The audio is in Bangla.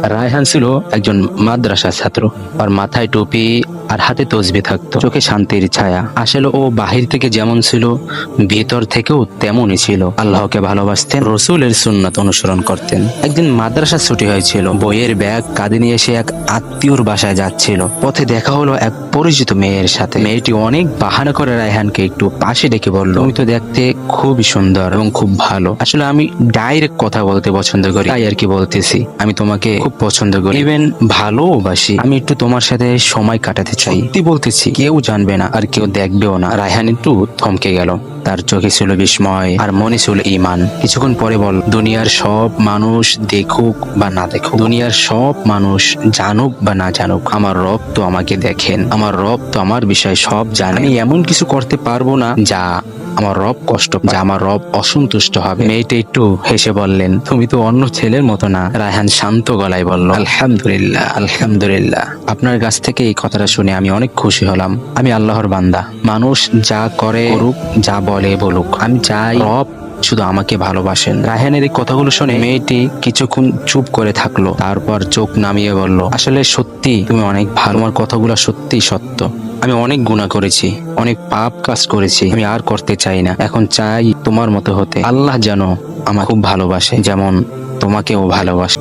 রায়হান ছিল একজন মাদ্রাসা ছাত্র। আর মাথায় টুপি আর হাতে তসবি থাকতো। চোখে শান্তির ছায়া। আসলে ও বাহির থেকে যেমন ছিল, ভিতর থেকেও তেমনই ছিল। আল্লাহকে ভালোবাসতেন, রসুলের সুন্নাত অনুসরণ করতেন। একদিন মাদ্রাসা ছুটি হয়েছিল। বইয়ের ব্যাগ কাঁধে নিয়ে সে এক আত্মীয়র বাসায় যাচ্ছিল। পথে দেখা হলো এক পরিচিত মেয়ের সাথে। মেয়েটি অনেক বাহানা করে রায়হানকে একটু পাশে ডেকে বলল, তুমি তো দেখতে খুবই সুন্দর এবং খুব ভালো। আসলে আমি ডাইরেক্ট কথা বলতে পছন্দ করি, তাই আর কি বলতেছি। আমি তোমাকে খুব পছন্দ করি। ইভেন ভালোবাসি আমি একটু তোমার সাথে সময় কাটাতে চাই। সত্যি বলতেছি কেউ জানবে না আর কেউ দেখবেও না। রায়হান একটু থমকে গেল। তার চোখে ছিল বিস্ময় আর মনে ছিল ইমান কিছুক্ষণ পরে বল দুনিয়ার সব মানুষ দেখুক বা না দেখুক। দুনিয়ার সব মানুষ জানুক বা না জানুক। আমার রব তো আমাকে দেখেন। আমার রব তো আমার বিষয়ে সব জানে। আমি এমন কিছু করতে পারব না যা আমার রব কষ্ট যে আমার রব অসন্তুষ্ট হবে। মেয়েটা একটু হেসে বললেন তুমি তো অন্য ছেলের মতো না। রায়হান শান্ত গলায় বলল আলহামদুলিল্লাহ আলহামদুলিল্লাহ। আপনার কাছ থেকে এই কথাটা শুনে আমি অনেক খুশি হলাম। আমি আল্লাহর বান্দা। মানুষ যা করে করুক যা বলে বলুক। আমি চাই রব শুধু আমাকে ভালোবাসেন। রায়হানের এই কথাগুলো শুনে মেয়েটি কিছুক্ষণ চুপ করে থাকল। তারপর চোখ নামিয়ে বলল আসলে সত্যি তুমি অনেক ভালো। আমার কথাগুলো সত্যি সত্য। আমি অনেক গুণা করেছি, অনেক পাপ কাজ করেছি, আমি আর করতে চাই না। এখন চাই তোমার মতো হতে। আল্লাহ যেন আমার খুব ভালোবাসে, যেমন তোমাকেও ভালোবাসে।